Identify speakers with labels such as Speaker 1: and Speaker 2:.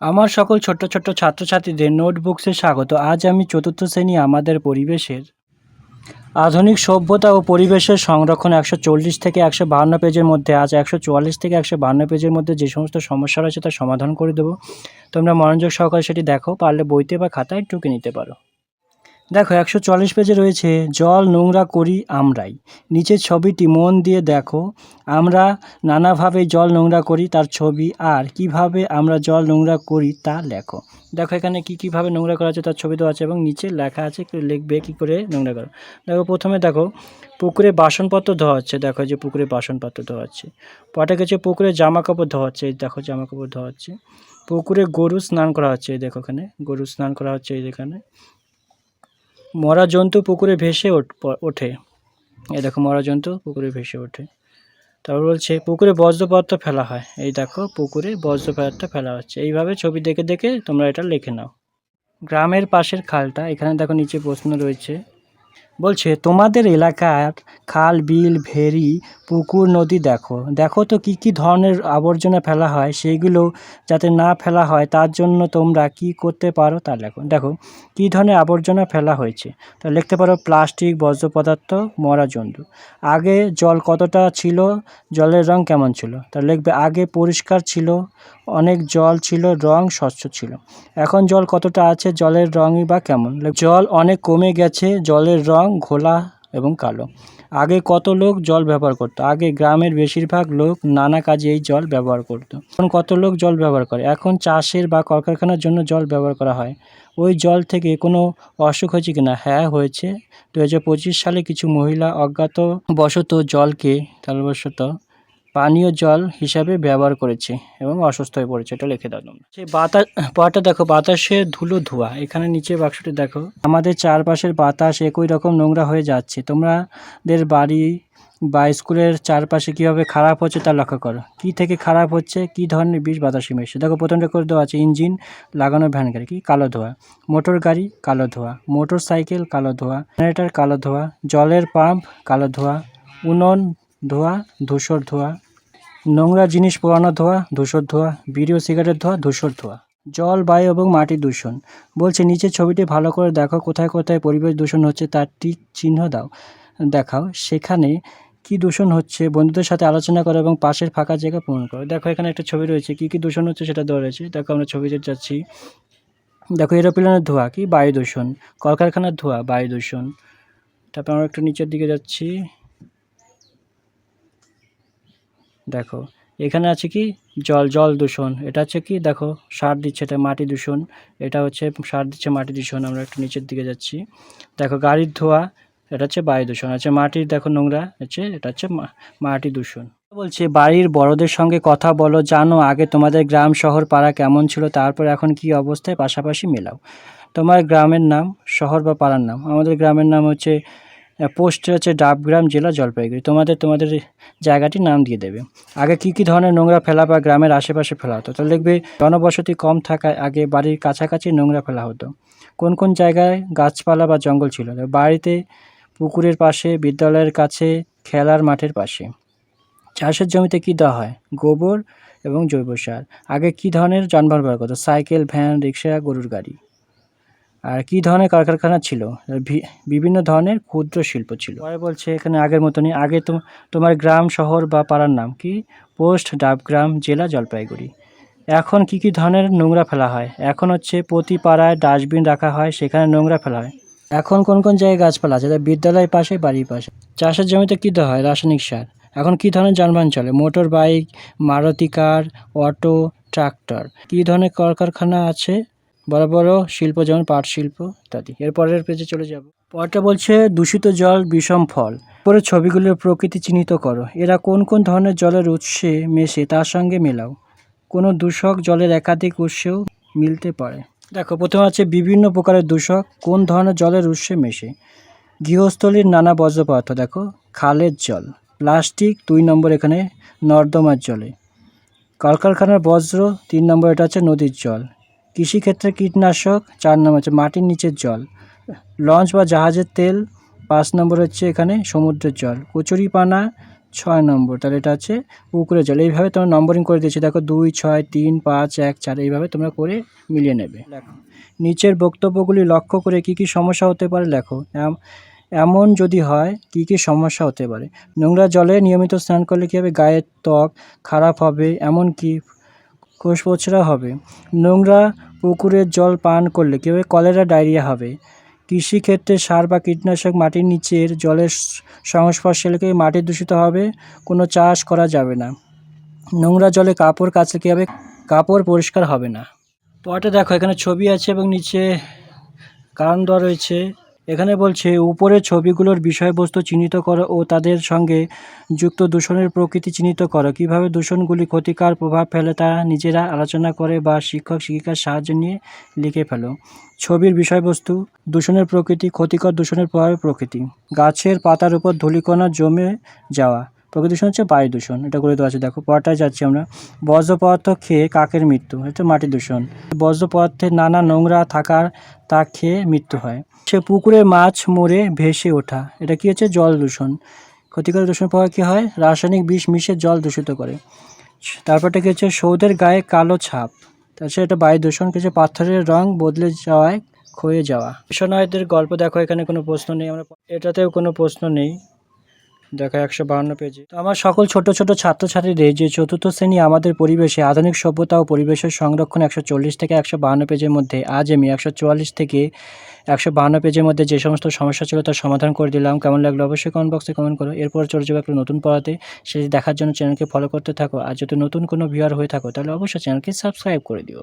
Speaker 1: আমার সকল ছোট্ট ছোট্ট ছাত্রছাত্রীদের নোটবুকসে স্বাগত। আজ আমি চতুর্থ শ্রেণি আমাদের পরিবেশের আধুনিক সভ্যতা ও পরিবেশের সংরক্ষণ একশো চল্লিশ থেকে একশো বাহান্ন পেজের মধ্যে, আজ একশো চুয়াল্লিশ থেকে একশো বাহান্ন পেজের মধ্যে যে সমস্ত সমস্যা রয়েছে তার সমাধান করে দেবো। তোমরা মনোযোগ সহকারে সেটি দেখো, পারলে বইতে বা খাতায় টুকে নিতে পারো। দেখো, একশো চল্লিশ পেজে রয়েছে, জল, নোংরা করি আমরাই। নিচের ছবিটি মন দিয়ে দেখো, আমরা নানাভাবে জল নোংরা করি তার ছবি, আর কীভাবে আমরা জল নোংরা করি তা লেখো। দেখো, এখানে কি কীভাবে নোংরা করা আছে তার ছবি তো আছে এবং নিচে লেখা আছে লিখবে, কী করে নোংরা করো। দেখো, প্রথমে দেখো, পুকুরে বাসনপত্র ধোয়া হচ্ছে। দেখো যে পুকুরে বাসনপত্র ধোয়া হচ্ছে। পটে গেছে পুকুরে জামা কাপড় ধোয়া হচ্ছে। দেখো জামা কাপড় ধোয়া হচ্ছে। পুকুরে গরু স্নান করা হচ্ছে। দেখো, এখানে গরু স্নান করা হচ্ছে। এই এখানে। মরা জন্তু পুকুরে ভেসে ওঠ- এই দেখো মরা জন্তু পুকুরে ভেসে ওঠে। তারপর বলছে, পুকুরে বজ্রপাত্র ফেলা হয়। এই দেখো, পুকুরে বজ্র পদার্থ ফেলা হচ্ছে। এইভাবে ছবি দেখে দেখে তোমরা এটা লিখে নাও। গ্রামের পাশের খালটা, এখানে দেখো নিচে প্রশ্ন রয়েছে। বলছে, তোমাদের এলাকার খাল, বিল ভেরি পুকুর, নদী দেখো। দেখো তো কি কি ধরনের আবর্জনা ফেলা হয় সেইগুলো যাতে না ফেলা হয়, তার জন্য তোমরা কি করতে পারো তা লেখো। দেখো, কী ধরনের আবর্জনা ফেলা হয়েছে? তা লিখতে পারো, প্লাস্টিক বর্জ্য পদার্থ মরা জন্তু। আগে জল কতটা ছিল, জলের রং কেমন ছিল? তা লিখবে, আগে পরিষ্কার ছিল, অনেক জল ছিল, রং স্বচ্ছ ছিল। এখন জল কতটা আছে, জলের রঙই বা কেমন? জল অনেক কমে গেছে, জলের রং ঘোলা এবং কালো। আগে কত লোক জল ব্যবহার করতো? আগে গ্রামের বেশিরভাগ লোক নানা কাজে এই জল ব্যবহার করতো। এখন কত লোক জল ব্যবহার করে? এখন চাষের বা কলকারখানার জন্য জল ব্যবহার করা হয়। ওই জল থেকে কোনো অসুখ হয়েছে কিনা? হ্যাঁ হয়েছে। দু হাজার পঁচিশ সালে কিছু মহিলা অজ্ঞাত বশত জলকে, তালবশত পানীয় জল হিসাবে ব্যবহার করেছে এবং অসুস্থ হয়ে পড়েছে, এটা লিখে দাও তোমরা। সেই বাতাস, পরটা দেখো, বাতাসে ধুলো ধোয়া, এখানে নিচে বাক্সটি দেখো। আমাদের চারপাশের বাতাস একই রকম নোংরা হয়ে যাচ্ছে। তোমাদের বাড়ি বা স্কুলের চারপাশে কীভাবে খারাপ হচ্ছে তা লক্ষ্য করো। কী থেকে খারাপ হচ্ছে, কী ধরনের বিষ বাতাসে মেশে দেখো, প্রথমটা করে দেওয়া আছে, ইঞ্জিন লাগানো ভ্যান গাড়ি, কি? কালো ধোয়া। মোটর গাড়ি, কালো ধোয়া। মোটর সাইকেল, কালো ধোয়া। জেনারেটর, কালো ধোয়া। জলের পাম্প, কালো ধোয়া। উনুন ধোয়া, ধূসর ধোয়া। নোংরা জিনিস পোড়ানো ধোয়া, ধূসর ধোয়া, বিড়িও সিগারেট ধোয়া, ধূসর ধোয়া। জল, বায়ু এবং মাটি দূষণ। বলছে, নিচের ছবিটি ভালো করে দেখো, কোথায় কোথায় পরিবেশ দূষণ হচ্ছে তার টিক চিহ্ন দাও, দেখাও। সেখানে কি দূষণ হচ্ছে, বন্ধুদের সাথে আলোচনা করো এবং পাশের ফাঁকা জায়গা পূরণ করো। দেখো, এখানে একটা ছবি রয়েছে, কি কি দূষণ হচ্ছে সেটা দেওয়া রয়েছে দেখো, আমরা ছবিতে যাচ্ছি। দেখো, এরোপ্লেনের ধোঁয়া, কি বায়ু দূষণ। কলকারখানার ধোঁয়া, বায়ু দূষণ। তারপর আমরা একটু নিচের দিকে যাচ্ছি। দেখো, এখানে আছে কি? জল জল দূষণ। এটা হচ্ছে কি? দেখো, সার দিচ্ছে এটা মাটি দূষণ। এটা হচ্ছে সার দিচ্ছে মাটি দূষণ। আমরা একটু নিচের দিকে যাচ্ছি। দেখো, গাড়ির ধোঁয়া, এটা হচ্ছে বায়ু দূষণ। আছে মাটির, দেখো নোংরা, হচ্ছে, এটা হচ্ছে মাটি দূষণ। বলছে, বাড়ির বড়দের সঙ্গে কথা বলো, জানো আগে তোমাদের গ্রাম, শহর, পাড়া কেমন ছিল, তারপর এখন কি অবস্থায়, পাশাপাশি মেলাও। তোমার গ্রামের নাম, শহর বা পাড়ার নাম। আমাদের গ্রামের নাম হচ্ছে পোস্ট হচ্ছে ডাবগ্রাম জেলা জলপাইগুড়ি। তোমাদের তোমাদের জায়গাটির নাম দিয়ে দেবে। আগে কি কি ধরনের নোংরা ফেলা বা গ্রামের আশেপাশে ফেলা হতো? তো লিখবে জনবসতি কম থাকায় আগে বাড়ির কাছাকাছি নোংরা ফেলা হতো। কোন কোন জায়গায় গাছপালা বা জঙ্গল ছিল? বাড়িতে, পুকুরের পাশে, বিদ্যালয়ের কাছে, খেলার মাঠের পাশে। চাষের জমিতে কি দেওয়া হয়? গোবর এবং জৈব সার। আগে কি ধরনের যানবাহন ব্যবহার করতো? সাইকেল, ভ্যান, রিক্সা, গরুর গাড়ি। আর কি ধরনের কলকারখানা ছিল? বিভিন্ন ধরনের ক্ষুদ্র শিল্প ছিল। পরে বলছে এখানে আগের মতনই, আগে তো তোমার গ্রাম, শহর বা পাড়ার নাম কি? পোস্ট, ডাবগ্রাম, জেলা, জলপাইগুড়ি। এখন কি কি ধরনের নোংরা ফেলা হয়? এখন হচ্ছে প্রতি পাড়ায় ডাস্টবিন রাখা হয়, সেখানে নোংরা ফেলা হয়। এখন কোন কোন জায়গায় গাছপালা আছে? বিদ্যালয়ের পাশে, বাড়ির পাশে। চাষের জমিতে কী দেওয়া হয়? রাসায়নিক সার। এখন কী ধরনের যানবাহন চলে? Motor bike Maruti car, auto, tractor. কী ধরনের কলকারখানা আছে? বড় বড় শিল্প যেমন পাট শিল্প ইত্যাদি। এরপরের পেজে চলে যাব। পরটা বলছে, দূষিত জল, বিষম ফল। পরে ছবিগুলোর প্রকৃতি চিহ্নিত করো। এরা কোন কোন ধরনের জলের উৎসে মেশে তার সঙ্গে মেলাও। কোনো দূষক জলের একাধিক উৎসেও মিলতে পারে। দেখো, প্রথমে আছে বিভিন্ন প্রকারের দূষক কোন ধরনের জলের উৎসে মেশে। গৃহস্থলীর নানা বর্জ্য পদার্থ দেখো, খালের জল। প্লাস্টিক, দুই নম্বর এখানে নর্দমার জলে। কলকারখানার বজ্র, তিন নম্বর এটা হচ্ছে নদীর জল। কৃষিক্ষেত্রে কীটনাশক চার নম্বর হচ্ছে মাটির নিচের জল। লঞ্চ বা জাহাজের তেল পাঁচ নম্বর হচ্ছে এখানে সমুদ্রের জল। কচুরিপানা ছয় নম্বর তাহলে এটা হচ্ছে পুকুরের জল। এইভাবে তোমরা নম্বরিং করে দিয়েছি। দেখো দুই ছয় তিন পাঁচ এক চার এইভাবে তোমরা করে মিলিয়ে নেবে। লেখো। নিচের বক্তব্যগুলি লক্ষ্য করে কি কি সমস্যা হতে পারে লেখো। এমন যদি হয় কি কি সমস্যা হতে পারে? নোংরা জলে নিয়মিত স্নান করলে কী হবে? গায়ের ত্বক খারাপ হবে। এমন এমনকি কোষপোচরা হবে। নোংরা পুকুরের জল পান করলে কীভাবে কলেরা ডায়রিয়া হবে? কৃষিক্ষেত্রে সার বা কীটনাশক মাটির নিচের জলের সংস্পর্শে এলে মাটি দূষিত হবে, কোনো চাষ করা যাবে না। নোংরা জলে কাপড় কাচলে কী হবে কাপড় পরিষ্কার হবে না? পটে দেখো, এখানে ছবি আছে এবং নিচে কারণ দেওয়া রয়েছে। এখানে বলছে, উপরের ছবিগুলোর বিষয়বস্তু চিহ্নিত করো ও তাদের সঙ্গে যুক্ত দূষণের প্রকৃতি চিহ্নিত করো। কীভাবে দূষণগুলি ক্ষতিকার প্রভাব ফেলে তা নিজেরা আলোচনা করে বা শিক্ষক, শিক্ষিকার সাহায্য নিয়ে লিখে ফেলো। ছবির বিষয়বস্তু, দূষণের প্রকৃতি, ক্ষতিকর দূষণের প্রভাবে প্রকৃতি। গাছের পাতার উপর ধূলিকণা জমে যাওয়া। প্রকৃতি দূষণ হচ্ছে বায়ু দূষণ, এটা করে দেওয়া আছে। দেখো, পরটায় যাচ্ছি আমরা। বর্জ্য পদার্থ খেয়ে কাকের মৃত্যু? এটা মাটি দূষণ। বর্জ্য পদার্থে নানা নোংরা থাকার তা খেয়ে মৃত্যু হয়। সে পুকুরে মাছ মরে ভেসে ওঠা, এটা কি হচ্ছে? জল দূষণ। ক্ষতিকর দূষণ পাওয়া কী হয়? রাসায়নিক বিষ মিশে জল দূষিত করে। তারপরটা কী হচ্ছে? সৌদের গায়ে কালো ছাপ। তাছাড়া এটা বায়ু দূষণ, কিছু পাথরের রং বদলে যাওয়ায় ক্ষয়ে যাওয়া। বিশ্বনায়কদের গল্প দেখো, এখানে কোনো প্রশ্ন নেই। আমরা এটাতেও কোনো প্রশ্ন নেই। দেখো একশো বাহান্ন পেজে। তো আমার সকল ছোট ছোট ছাত্রছাত্রীদের যে চতুর্থ শ্রেণি আমাদের পরিবেশে আধুনিক সভ্যতা ও পরিবেশের সংরক্ষণ একশো চল্লিশ থেকে একশো বাহান্ন পেজের মধ্যে, আজ আমি একশো চুয়াল্লিশ থেকে একশো বাহান্ন পেজের মধ্যে যে সমস্ত সমস্যা ছিল তার সমাধান করে দিলাম। কেমন লাগল অবশ্যই কমেন্ট বক্সে কমেন্ট করো। এরপর চলে যাবে একটা নতুন পড়াতে। সেটি দেখার জন্য চ্যানেলকে ফলো করতে থাকো। আর যদি নতুন কোনো ভিউয়ার হয়ে থাকো, তাহলে অবশ্যই চ্যানেলকে সাবস্ক্রাইব করে দিও।